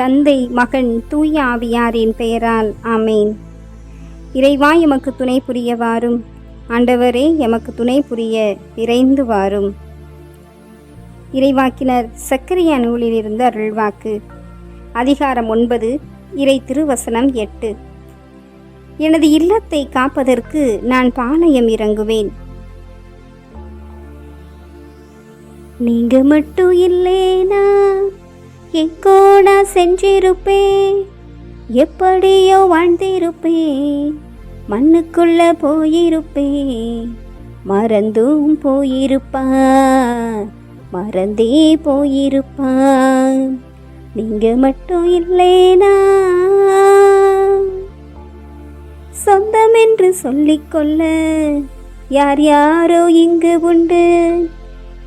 தந்தை மகன் தூய ஆவியாரின் பெயரால் ஆமேன். இறைவா எமக்கு துணை புரிய வாரும் ஆண்டவரே எமக்கு துணை புரிய விரைந்து வாரும் இறைவாக்கினர் சக்கரியா நூலிலிருந்து அருள்வாக்கு. அதிகாரம் ஒன்பது இறை திருவசனம் எட்டு. எனது இல்லத்தை காப்பதற்கு நான் பாளையம் இறங்குவேன். நீங்க மட்டும் இல்லேனா? எங்கோ நான் செஞ்சிருப்பேன் எப்படியோ வாழ்ந்திருப்பேன். மண்ணுக்குள்ள போயிருப்பேன். மறந்தும் போயிருப்பான் மறந்தே போயிருப்பான் நீங்க மட்டும் இல்லைனா. சொந்தம் என்று சொல்லிக்கொள்ள யார் யாரோ இங்கு உண்டு.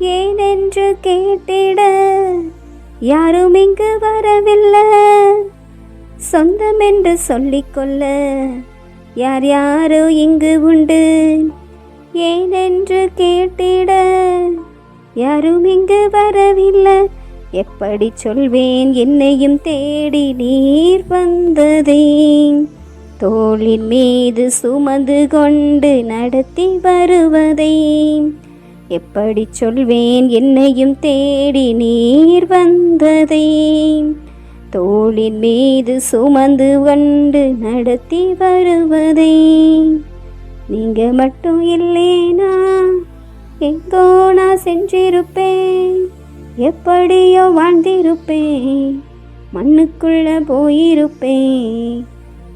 ஏனென்று கேட்டிட யாரும் இங்கு வரவில்லை. சொந்தம் என்று சொல்லிக்கொள்ள யார் யாரோ இங்கு உண்டு. ஏனென்று கேட்டிட யாரும் இங்கு வரவில்லை. எப்படி சொல்வேன்? என்னையும் தேடி நீர் வந்ததே. தோளின் மீது சுமந்து கொண்டு நடத்தி வருவதே. எப்படி சொல்வேன்? என்னையும் தேடி நீர் வந்ததே. தோளின் மீது சுமந்து கொண்டு நடத்தி வருவதை. நீங்க மட்டும் இல்லேனா எங்கோ நான் சென்றிருப்பேன். எப்படியோ வாழ்ந்திருப்பேன். மண்ணுக்குள்ள போயிருப்பேன்.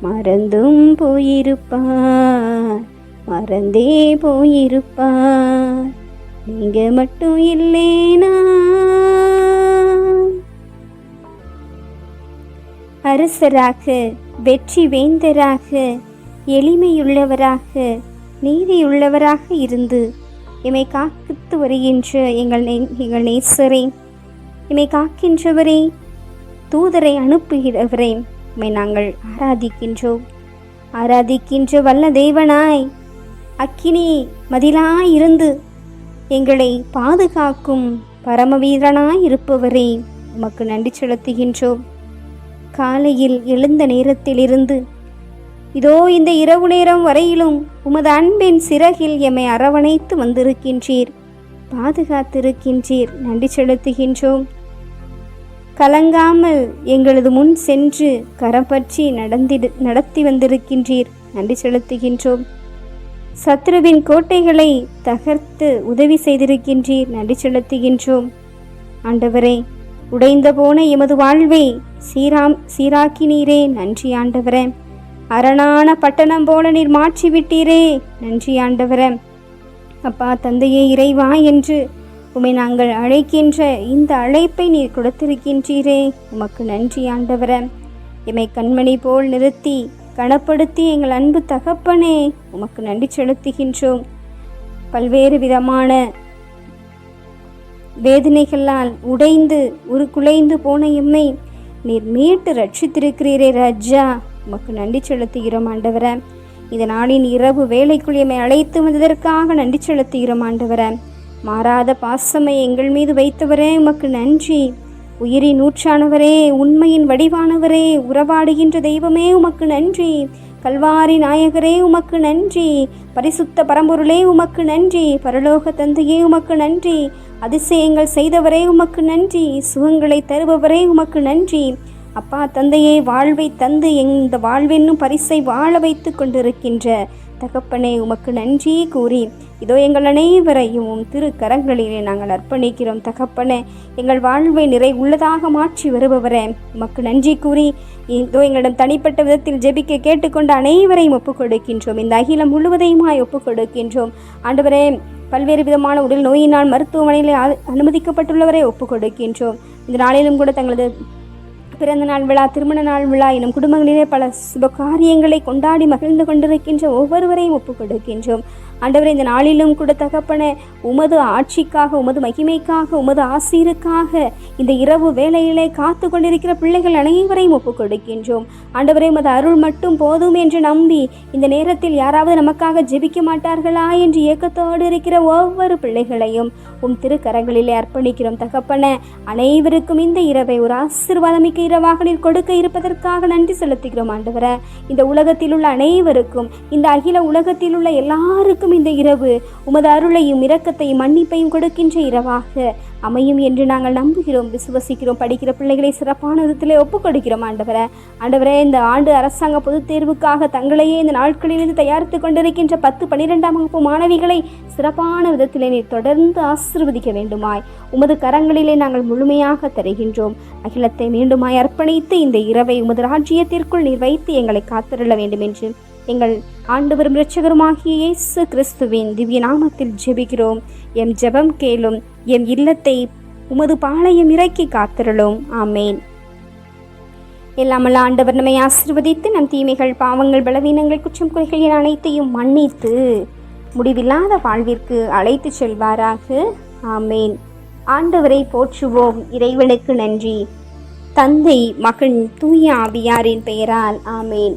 மறந்தும் போயிருப்பார். மறந்தே போயிருப்பார். நீங்க மட்டும் இல்லைனா அரசராக வெற்றி வேந்தராக எளிமையுள்ளவராக நீதியுள்ளவராக இருந்து எம்மை காத்து வருகின்ற எங்கள் நே எங்கள் நேசரே எமை காக்கின்றவரே தூதரை அனுப்புகிறவரே உம்மை நாங்கள் ஆராதிக்கின்றோம். ஆராதிக்கின்ற வல்ல தேவனாய் அக்கினி மதிலாய் இருந்து எங்களை பாதுகாக்கும் பரமவீரனாயிருப்பவரே உமக்கு நன்றி செலுத்துகின்றோம். காலையில் எழுந்த நேரத்திலிருந்து இதோ இந்த இரவு நேரம் வரையிலும் உமது அன்பின் சிறகில் எம்மை அரவணைத்து வந்திருக்கின்றீர். பாதுகாத்திருக்கின்றீர் நன்றி செலுத்துகின்றோம். கலங்காமல் எங்களது முன் சென்று கரம் பற்றி நடந்திடு நடத்தி வந்திருக்கின்றீர் நன்றி செலுத்துகின்றோம். சத்ருவின் கோட்டைகளை தகர்த்து உதவி செய்திருக்கின்றீர் நன்றி செலுத்துகின்றோம். ஆண்டவரே உடைந்த போன எமது வாழ்வை சீராம் சீராக்கினீரே நன்றி ஆண்டவரே. அரணான பட்டணம் போல நீர் மாற்றி விட்டீரே நன்றி ஆண்டவரே. அப்பா தந்தையே இறைவா என்று உம்மை நாங்கள் அழைக்கின்ற இந்த அழைப்பை நீர் கொடுத்திருக்கின்றீரே உமக்கு நன்றி ஆண்டவரே. எம்மை கண்மணி போல் நிறுத்தி கனப்படுத்தி எங்கள் அன்பு தகப்பனே உமக்கு நன்றி செலுத்துகின்றோம். பல்வேறு விதமான வேதனைகளால் உடைந்து உருக்குலைந்து போன எம்மை நீர் மீட்டு ரட்சித்திருக்கிறீரே ராஜா. உமக்கு நன்றி செலுத்துகிறோம் ஆண்டவர. இந்த நாளின் இரவு வேலைக்குள் எம்மை அழைத்து வந்ததற்காக நன்றி செலுத்துகிறோம் ஆண்டவர. மாறாத பாசமை எங்கள் மீது வைத்தவரே உமக்கு நன்றி. உயிரின் நூற்றானவரே உண்மையின் வடிவானவரே உறவாடுகின்ற தெய்வமே உமக்கு நன்றி. கல்வாரி நாயகரே உமக்கு நன்றி. பரிசுத்த பரம்பொருளே உமக்கு நன்றி. பரலோக தந்தையே உமக்கு நன்றி. அதிசயங்கள் செய்தவரே உமக்கு நன்றி. சுகங்களை தருபவரே உமக்கு நன்றி. அப்பா தந்தையே வாழ்வை தந்து இந்த வாழ்வென்னும் பரிசை வாழ வைத்து கொண்டிருக்கின்ற தகப்பனே உமக்கு நன்றி கூறி இதோ எங்கள் அனைவரையும் உம் திரு கரங்களிலே நாங்கள் அர்ப்பணிக்கிறோம். தகப்பனே எங்கள் வாழ்வை நிறை உள்ளதாக மாற்றி வருபவரே உமக்கு நன்றி கூறி இதோ எங்களிடம் தனிப்பட்ட விதத்தில் ஜெபிக்க கேட்டுக்கொண்ட அனைவரையும் ஒப்புக் கொடுக்கின்றோம் இந்த அகிலம் முழுவதையுமாய் ஒப்புக் கொடுக்கின்றோம் ஆண்டவரே பல்வேறு விதமான உடல் நோயினால் மருத்துவமனையில் அனுமதிக்கப்பட்டுள்ளவரை ஒப்புக் கொடுக்கின்றோம் இந்த நாளிலும் கூட தங்களது பிறந்த நாள் விழா திருமண நாள் விழா எனும் குடும்பங்களிலே பல சுப காரியங்களை கொண்டாடி மகிழ்ந்து கொண்டிருக்கின்ற ஒவ்வொருவரையும் ஒப்புக் கொடுக்கின்றோம் ஆண்டவரே இந்த நாளிலும் கூட தகப்பனே உமது ஆட்சிக்காக உமது மகிமைக்காக உமது ஆசீருக்காக இந்த இரவு வேலையிலே காத்து கொண்டிருக்கிற பிள்ளைகள் அனைவரையும் ஒப்புக் கொடுக்கின்றோம். ஆண்டவரே உமது அருள் மட்டும் போதும் என்று நம்பி இந்த நேரத்தில் யாராவது நமக்காக ஜெபிக்க மாட்டார்களா என்று ஏக்கத்தோடு இருக்கிற ஒவ்வொரு பிள்ளைகளையும் உம் திருக்கரங்களிலே அர்ப்பணிக்கிறோம். தகப்பன அனைவருக்கும் இந்த இரவை ஒரு ஆசீர்வாதமிக்க இரவாக நீர் கொடுக்க இருப்பதற்காக நன்றி செலுத்துகிறோம் ஆண்டவரே. இந்த உலகத்தில் உள்ள அனைவருக்கும் இந்த அகில உலகத்தில் உள்ள எல்லாருக்கும் இந்த இரவு. உமது அருளையும் இரக்கத்தையும் மன்னிப்பையும் கொடுக்கின்ற இரவாக. அமையும் என்று நாங்கள் நம்புகிறோம் விசுவசிக்கிறோம் படிக்கிற பிள்ளைகளை சிறப்பான விதத்திலே ஒப்புக் கொடுக்கிறோம் ஆண்டவரே. ஆண்டவரே இந்த ஆண்டு அரசாங்க பொதுத் தேர்வுக்காக தங்களையே இந்த நாட்களிலிருந்து தயாரித்து கொண்டிருக்கின்ற பத்து பன்னிரெண்டாம் வகுப்பு மாணவிகளை சிறப்பான விதத்திலே நீர் தொடர்ந்து ஆசிர்வதிக்க வேண்டுமாய். உமது கரங்களிலே நாங்கள் முழுமையாக தருகின்றோம். அகிலத்தை மீண்டுமாய் அர்ப்பணித்து இந்த இரவை உமது ராஜ்யத்திற்குள் நீர் வைத்து எங்களை காத்திருள்ள வேண்டும் என்று எங்கள் ஆண்டவரும் இரட்சகருமாகிய இயேசு கிறிஸ்துவின் திவ்ய நாமத்தில் ஜெபிக்கிறோம். எம் ஜெபம் கேளும் எம் இல்லத்தை உமது பாளையம் இறக்கி காத்திரலும் ஆமேன். எல்லாமல்ல ஆண்டவர் நம்மை ஆசிர்வதித்து நம் தீமைகள் பாவங்கள் பலவீனங்கள் குற்றம் குறைகள் என அனைத்தையும் மன்னித்து முடிவில்லாத வாழ்விற்கு அழைத்து செல்வாராக. ஆமேன். ஆண்டவரை போற்றுவோம். இறைவனுக்கு நன்றி. தந்தை மகன் தூய ஆவியாரின் பெயரால். ஆமேன்.